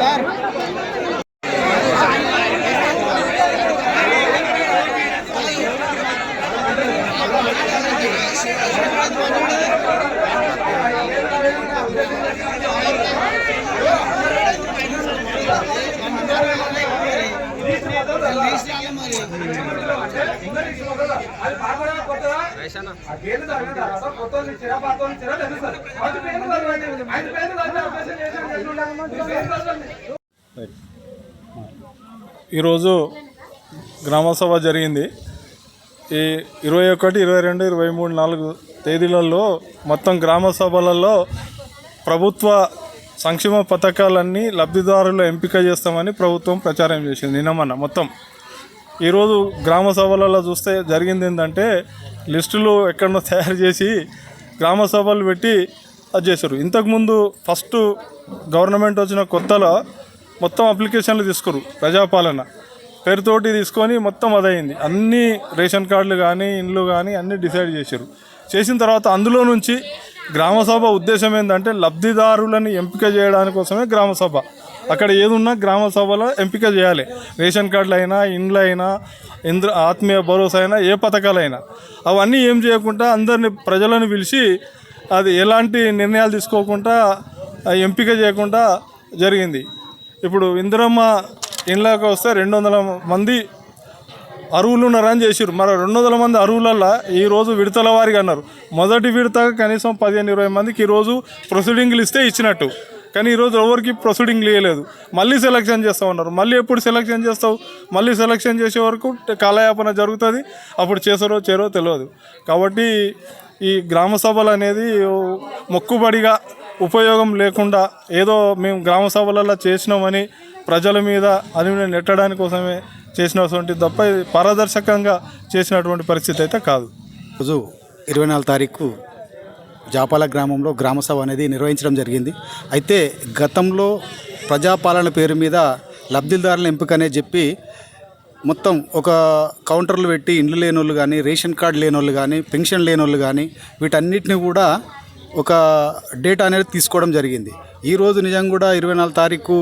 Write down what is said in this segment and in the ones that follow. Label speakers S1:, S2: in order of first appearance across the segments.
S1: Sir. ఈరోజు గ్రామసభ జరిగింది. ఈ ఇరవై ఒకటి ఇరవై రెండు ఇరవై మూడు నాలుగు తేదీలలో మొత్తం గ్రామ సభలలో ప్రభుత్వ సంక్షేమ పథకాలన్నీ లబ్ధిదారులు ఎంపిక చేస్తామని ప్రభుత్వం ప్రచారం చేసింది. నిన్నమన్న మొత్తం ఈరోజు గ్రామ సభలలో చూస్తే జరిగింది ఏంటంటే లిస్టులు ఎక్కడో తయారు చేసి గ్రామ సభలు పెట్టి అది చేశారు. ఇంతకుముందు ఫస్ట్ గవర్నమెంట్ వచ్చిన కొత్తలో మొత్తం అప్లికేషన్లు తీసుకురు ప్రజాపాలన. పేరుతోటి తీసుకొని మొత్తం అదయింది. అన్ని రేషన్ కార్డులు కానీ ఇండ్లు కానీ అన్నీ డిసైడ్ చేశారు. చేసిన తర్వాత అందులో నుంచి గ్రామసభ ఉద్దేశం ఏంటంటే లబ్ధిదారులను ఎంపిక చేయడానికి కోసమే గ్రామసభ అక్కడ ఏదున్నా గ్రామ సభలో ఎంపిక చేయాలి. రేషన్ కార్డులు అయినా ఇండ్లు అయినా ఇంద్ర ఆత్మీయ భరోసా అయినా ఏ పథకాలైనా. అవన్నీ ఏం చేయకుండా అందరిని ప్రజలను పిలిచి అది ఎలాంటి నిర్ణయాలు తీసుకోకుండా ఎంపిక చేయకుండా జరిగింది. ఇప్పుడు ఇందిరమ్మ ఇండ్లకు వస్తే రెండు వందల మంది అరువులు ఉన్నారని చేసిరు మరి రెండు వందల మంది అరువులల్లో ఈరోజు విడతల వారిగా అన్నారు. మొదటి విడత కనీసం పదిహేను ఇరవై మందికి ఈరోజు ప్రొసీడింగ్లు ఇస్తే ఇచ్చినట్టు. కానీ ఈరోజు ఎవరికి ప్రొసీడింగ్ లేయలేదు. మళ్ళీ సెలక్షన్ చేస్తూ ఉన్నారు మళ్ళీ ఎప్పుడు సెలక్షన్ చేస్తావు? మళ్ళీ సెలక్షన్ చేసే వరకు కాలయాపన జరుగుతుంది. అప్పుడు చేసారో చేరో తెలియదు కాబట్టి ఈ గ్రామ సభలు అనేది మొక్కుబడిగా ఉపయోగం లేకుండా ఏదో మేము గ్రామ సభలలో చేసినామని ప్రజల మీద అది నెట్టడానికి కోసమే చేసినటువంటి తప్ప పారదర్శకంగా చేసినటువంటి పరిస్థితి అయితే కాదు.
S2: రోజు ఇరవై నాలుగు తారీఖు జాపాల గ్రామంలో గ్రామసభ అనేది నిర్వహించడం జరిగింది. అయితే గతంలో ప్రజాపాలన పేరు మీద లబ్ధిదారుల ఎంపిక అనేది చెప్పి మొత్తం ఒక కౌంటర్లు పెట్టి ఇండ్లు లేని వాళ్ళు కానీ రేషన్ కార్డు లేని వాళ్ళు కానీ పెన్షన్ లేని వాళ్ళు కానీ వీటన్నిటిని కూడా ఒక డేటా అనేది తీసుకోవడం జరిగింది. ఈరోజు నిజంగా కూడా ఇరవై నాలుగు తారీఖు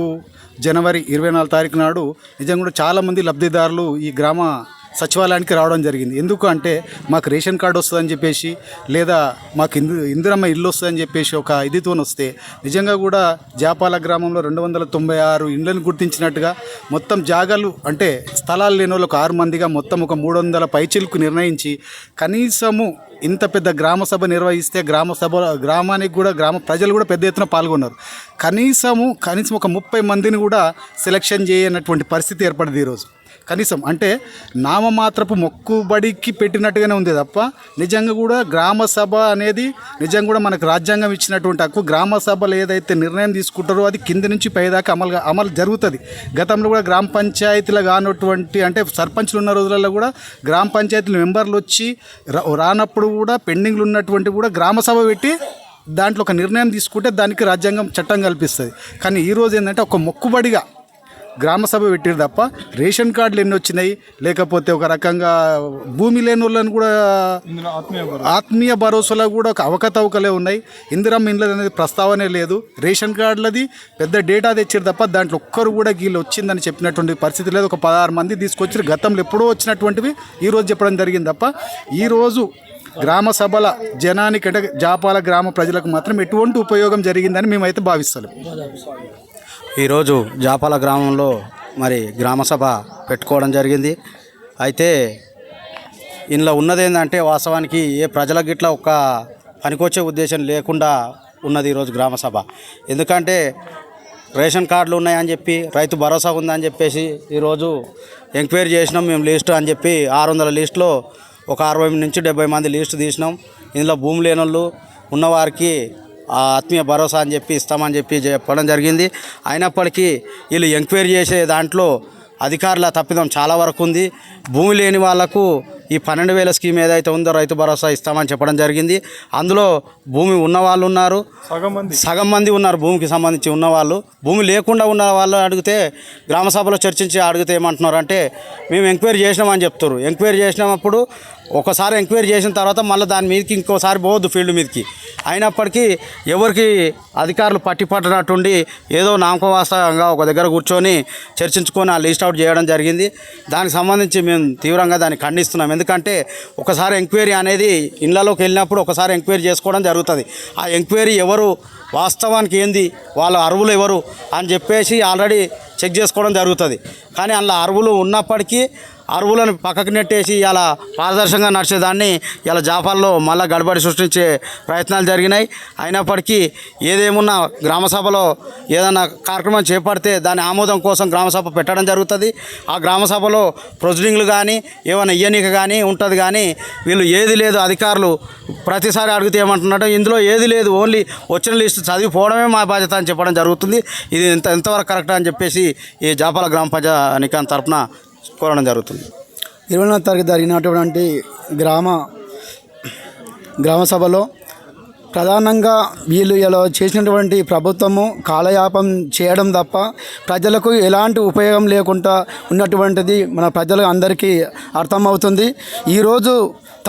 S2: జనవరి ఇరవై నాలుగు తారీఖు నాడు నిజంగా కూడా చాలామంది లబ్ధిదారులు ఈ గ్రామ సచివాలయానికి రావడం జరిగింది. ఎందుకు అంటే మాకు రేషన్ కార్డు వస్తుందని చెప్పేసి లేదా మాకు ఇందు ఇందిరమ్మ ఇల్లు వస్తుందని చెప్పేసి ఒక ఇదితో వస్తే నిజంగా కూడా జాపాల గ్రామంలో రెండు వందల తొంభై ఆరు ఇండ్లను గుర్తించినట్టుగా మొత్తం జాగాలు అంటే స్థలాలు లేని వాళ్ళకు ఆరు మందిగా మొత్తం ఒక మూడు వందల పైచిలకు నిర్ణయించి కనీసము ఇంత పెద్ద గ్రామ సభ నిర్వహిస్తే గ్రామ సభ గ్రామానికి కూడా గ్రామ ప్రజలు కూడా పెద్ద ఎత్తున పాల్గొన్నారు. కనీసము కనీసం ఒక ముప్పై మందిని కూడా సెలక్షన్ చేయనటువంటి పరిస్థితి ఏర్పడింది ఈరోజు. కనీసం అంటే నామమాత్రపు మొక్కుబడికి పెట్టినట్టుగానే ఉంది తప్ప నిజంగా కూడా గ్రామ సభ అనేది నిజంగా కూడా మనకు రాజ్యాంగం ఇచ్చినటువంటి హక్కు గ్రామ సభలు ఏదైతే నిర్ణయం తీసుకుంటారో అది కింద నుంచి పైదాకా అమలు అమలు జరుగుతుంది. గతంలో కూడా గ్రామ పంచాయతీలు కానటువంటి అంటే సర్పంచ్లు ఉన్న రోజులలో కూడా గ్రామ పంచాయతీల మెంబర్లు వచ్చి రా- రానప్పుడు కూడా పెండింగ్లు ఉన్నటువంటి కూడా గ్రామ సభ పెట్టి దాంట్లో ఒక నిర్ణయం తీసుకుంటే దానికి రాజ్యాంగం చట్టం కల్పిస్తుంది. కానీ ఈరోజు ఏంటంటే ఒక మొక్కుబడిగా గ్రామ సభ పెట్టారు తప్ప రేషన్ కార్డులు ఎన్ని వచ్చినాయి? లేకపోతే ఒక రకంగా భూమి లేని వాళ్ళని కూడా
S1: ఆత్మీయ
S2: భరోసాలో కూడా ఒక అవకతవకలే ఉన్నాయి. ఇందిరమ్మ ఇండ్ల అనేది ప్రస్తావనే లేదు. రేషన్ కార్డులది పెద్ద డేటా తెచ్చారు తప్ప దాంట్లో ఒక్కరు కూడా వీళ్ళు వచ్చిందని చెప్పినటువంటి పరిస్థితి లేదు. ఒక పదహారు మంది తీసుకొచ్చి గతంలో ఎప్పుడో వచ్చినటువంటివి ఈరోజు చెప్పడం జరిగింది తప్ప ఈరోజు గ్రామ సభల జనానికి అంటే జాపాల గ్రామ ప్రజలకు మాత్రం ఎటువంటి ఉపయోగం జరిగిందని మేమైతే భావిస్తాం
S3: ఈరోజు జాపాల గ్రామంలో మరి గ్రామసభ పెట్టుకోవడం జరిగింది. అయితే ఇందులో ఉన్నది ఏంటంటే వాస్తవానికి ఏ ప్రజలకు గిట్ల ఒక పనికొచ్చే ఉద్దేశం లేకుండా ఉన్నది ఈరోజు గ్రామసభ. ఎందుకంటే రేషన్ కార్డులు ఉన్నాయని చెప్పి రైతు భరోసా ఉందని చెప్పేసి ఈరోజు ఎంక్వైరీ చేసినాం మేము లిస్టు అని చెప్పి ఆరు వందల లిస్టులో ఒక అరవై నుంచి డెబ్బై మంది లిస్టు తీసినాం. ఇందులో భూమి లేని వాళ్ళు ఉన్నవారికి ఆత్మీయ భరోసా అని చెప్పి ఇస్తామని చెప్పి చెప్పడం జరిగింది. అయినప్పటికీ వీళ్ళు ఎంక్వైరీ చేసే దాంట్లో అధికారుల తప్పిదం చాలా వరకు ఉంది. భూమి లేని వాళ్ళకు ఈ పన్నెండు వేల స్కీమ్ ఏదైతే ఉందో రైతు భరోసా ఇస్తామని చెప్పడం జరిగింది. అందులో భూమి ఉన్న వాళ్ళు ఉన్నారు.
S1: సగం మంది.
S3: సగం మంది ఉన్నారు భూమికి సంబంధించి ఉన్నవాళ్ళు భూమి లేకుండా ఉన్న వాళ్ళు అడిగితే గ్రామ సభలో చర్చించి అడిగితే ఏమంటున్నారు అంటే మేము ఎంక్వైరీ చేసినామని చెప్తారు. ఎంక్వైరీ చేసినప్పుడు ఒకసారి ఎంక్వైరీ చేసిన తర్వాత మళ్ళీ దాని మీదకి ఇంకోసారి పోవద్దు ఫీల్డ్ మీదకి. అయినప్పటికీ ఎవరికి అధికారులు పట్టి పట్టినట్టుండి ఏదో నామకవాస్తవంగా ఒక దగ్గర కూర్చొని చర్చించుకొని ఆ లిస్ట్ అవుట్ చేయడం జరిగింది. దానికి సంబంధించి మేము తీవ్రంగా దాన్ని ఖండిస్తున్నాం. ఎందుకంటే ఒకసారి ఎంక్వైరీ అనేది ఇళ్ళలోకి వెళ్ళినప్పుడు ఒకసారి ఎంక్వైరీ చేసుకోవడం జరుగుతుంది. ఆ ఎంక్వైరీ ఎవరు వాస్తవానికి ఏంది వాళ్ళ అరువులు ఎవరు అని చెప్పేసి ఆల్రెడీ చెక్ చేసుకోవడం జరుగుతుంది. కానీ అందులో అరువులు ఉన్నప్పటికీ అరువులను పక్కకు నెట్టేసి ఇలా పారదర్శకంగా నడిచేదాన్ని ఇలా జాపాల్లో మళ్ళీ గడబడి సృష్టించే ప్రయత్నాలు జరిగినాయి. అయినప్పటికీ ఏదేమున్నా గ్రామసభలో ఏదైనా కార్యక్రమం చేపడితే దాని ఆమోదం కోసం గ్రామసభ పెట్టడం జరుగుతుంది. ఆ గ్రామసభలో ప్రొసీడింగ్లు కానీ ఏమైనా ఇయ్యనిక కానీ ఉంటుంది కానీ వీళ్ళు ఏది లేదు అధికారులు ప్రతిసారి అడిగితే ఏమంటున్నారో ఇందులో ఏది లేదు ఓన్లీ వచ్చిన లిస్టు చదివిపోవడమే మా బాధ్యత అని చెప్పడం జరుగుతుంది. ఇది ఇంత ఎంతవరకు కరెక్ట్ అని చెప్పేసి ఈ జాపాల గ్రామ పంచాయతీ తరఫున పోరాటం జరుగుతుంది.
S4: ఇరవై నాలుగు తారీఖు జరిగినటువంటి గ్రామ గ్రామ సభలో ప్రధానంగా వీళ్ళు ఇలా చేసినటువంటి ప్రభుత్వము కాలయాపం చేయడం తప్ప ప్రజలకు ఎలాంటి ఉపయోగం లేకుండా ఉన్నటువంటిది మన ప్రజలు అందరికీ అర్థమవుతుంది. ఈరోజు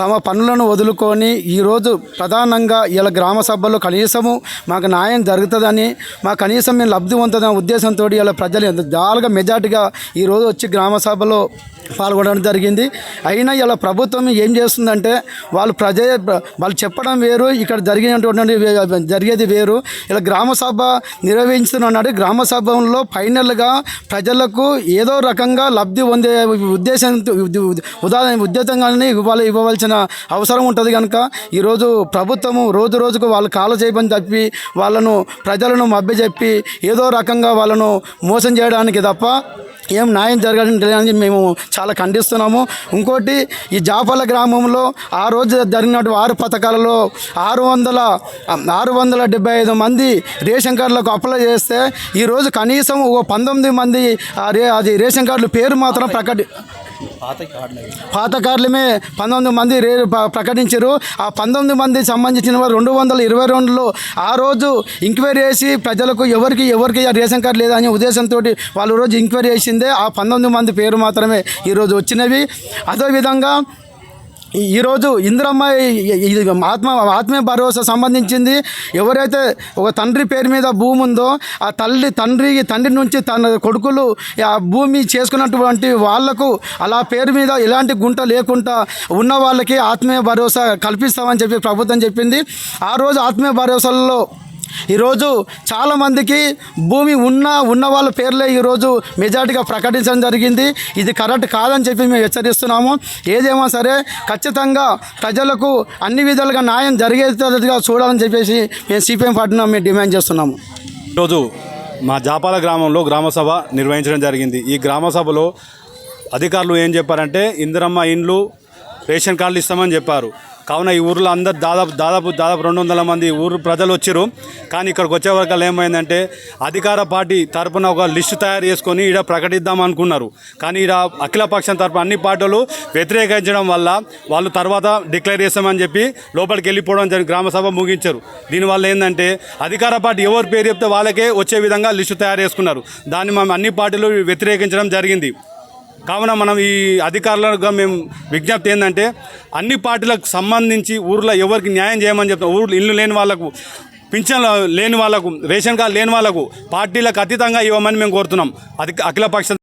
S4: తమ పనులను వదులుకొని ఈరోజు ప్రధానంగా ఇలా గ్రామ సభల్లో కనీసము మాకు న్యాయం జరుగుతుందని మా కనీసం మేము లబ్ధి పొందుతున్న ఉద్దేశంతో ఇలా ప్రజలు ఎంత జాలుగా మెజార్టీగా ఈరోజు వచ్చి గ్రామ సభలో పాల్గొనడం జరిగింది. అయినా ఇలా ప్రభుత్వం ఏం చేస్తుందంటే వాళ్ళు ప్రజ వాళ్ళు చెప్పడం వేరు ఇక్కడ జరిగినటువంటి జరిగేది వేరు. ఇలా గ్రామ సభ నిర్వహించుతున్నాడు గ్రామ సభలో ఫైనల్గా ప్రజలకు ఏదో రకంగా లబ్ధి పొందే ఉద్దేశంతో ఉదాహరణ ఉద్దేశంగానే ఇవ్వాలి ఇవ్వవలసిన అవసరం ఉంటుంది కనుక ఈరోజు ప్రభుత్వము రోజు రోజుకు వాళ్ళు కాల చేయమని చెప్పి వాళ్ళను ప్రజలను మభ్యచెప్పి ఏదో రకంగా వాళ్ళను మోసం చేయడానికి తప్ప ఏం న్యాయం జరగడానికి మేము చాలా ఖండిస్తున్నాము. ఇంకోటి ఈ జాపల గ్రామంలో ఆ రోజు జరిగినటువంటి ఆరు పథకాలలో ఆరు వందల ఆరు వందల డెబ్బై ఐదు మంది రేషన్ కార్డులకు అప్లై చేస్తే ఈరోజు కనీసం ఒక పంతొమ్మిది మంది అది రేషన్ కార్డుల పేరు మాత్రం ప్రకటి పాత కార్లమే పంతొమ్మిది మంది రే ప్రకటించారు ఆ పంతొమ్మిది మంది సంబంధించిన వారు రెండు వందల ఇరవై రెండులో ఆ రోజు ఎంక్వైరీ చేసి ప్రజలకు ఎవరికి ఎవరికి ఆ రేషన్ కార్డు లేదని ఉద్దేశంతో వాళ్ళు రోజు ఎంక్వైరీ చేసిందే. ఆ పంతొమ్మిది మంది పేరు మాత్రమే ఈరోజు వచ్చినవి. అదేవిధంగా ఈరోజు ఇందిరమ్మ ఇది ఆత్మ ఆత్మీయ భరోసా సంబంధించింది. ఎవరైతే ఒక తండ్రి పేరు మీద భూమి ఉందో ఆ తల్లి తండ్రి తండ్రి నుంచి తన కొడుకులు ఆ భూమి చేసుకున్నటువంటి వాళ్ళకు అలా పేరు మీద ఎలాంటి గుంట లేకుండా ఉన్న వాళ్ళకి ఆత్మీయ భరోసా కల్పిస్తామని చెప్పి ప్రభుత్వం చెప్పింది. ఆ రోజు ఆత్మీయ భరోసాల్లో ఈరోజు చాలామందికి భూమి ఉన్న ఉన్న వాళ్ళ పేర్లే ఈరోజు మెజార్టీగా ప్రకటించడం జరిగింది. ఇది కరెక్ట్ కాదని చెప్పి మేము హెచ్చరిస్తున్నాము. ఏదేమో సరే ఖచ్చితంగా ప్రజలకు అన్ని విధాలుగా న్యాయం జరిగేటట్టుగా చూడాలని చెప్పేసి మేము సిపిఎం పార్టీని మేము డిమాండ్ చేస్తున్నాము.
S5: ఈరోజు మా జాపాల గ్రామంలో గ్రామసభ నిర్వహించడం జరిగింది. ఈ గ్రామ సభలో అధికారులు ఏం చెప్పారంటే ఇందిరమ్మ ఇండ్లు రేషన్ కార్డులు ఇస్తామని చెప్పారు. కావున ఈ ఊర్లో అందరు దాదాపు దాదాపు దాదాపు రెండు వందల మంది ఊరు ప్రజలు వచ్చారు కానీ ఇక్కడికి వచ్చే వరకు ఏమైందంటే అధికార పార్టీ తరపున ఒక లిస్టు తయారు చేసుకొని ఈడ ప్రకటిద్దాం అనుకున్నారు. కానీ ఈడ అఖిలపక్షం తరపున అన్ని పార్టీలు వ్యతిరేకించడం వల్ల వాళ్ళు తర్వాత డిక్లేర్ చేస్తామని చెప్పి లోపలికి వెళ్ళిపోవడం జరిగి గ్రామ సభ ముగించారు. దీనివల్ల ఏంటంటే అధికార పార్టీ ఎవరు పేరు చెప్తే వాళ్ళకే వచ్చే విధంగా లిస్టు తయారు చేసుకున్నారు. దాన్ని మేము అన్ని పార్టీలు వ్యతిరేకించడం జరిగింది. కావున మనం ఈ అధికారులుగా మేము విజ్ఞప్తి ఏంటంటే అన్ని పార్టీలకు సంబంధించి ఊర్లో ఎవరికి న్యాయం చేయమని చెప్తాం. ఊర్లో ఇల్లు లేని వాళ్ళకు పింఛన్ లేని వాళ్ళకు రేషన్ కార్డు లేని వాళ్ళకు పార్టీలకు అతీతంగా ఇవ్వమని మేము కోరుతున్నాం. అది అఖిల పక్ష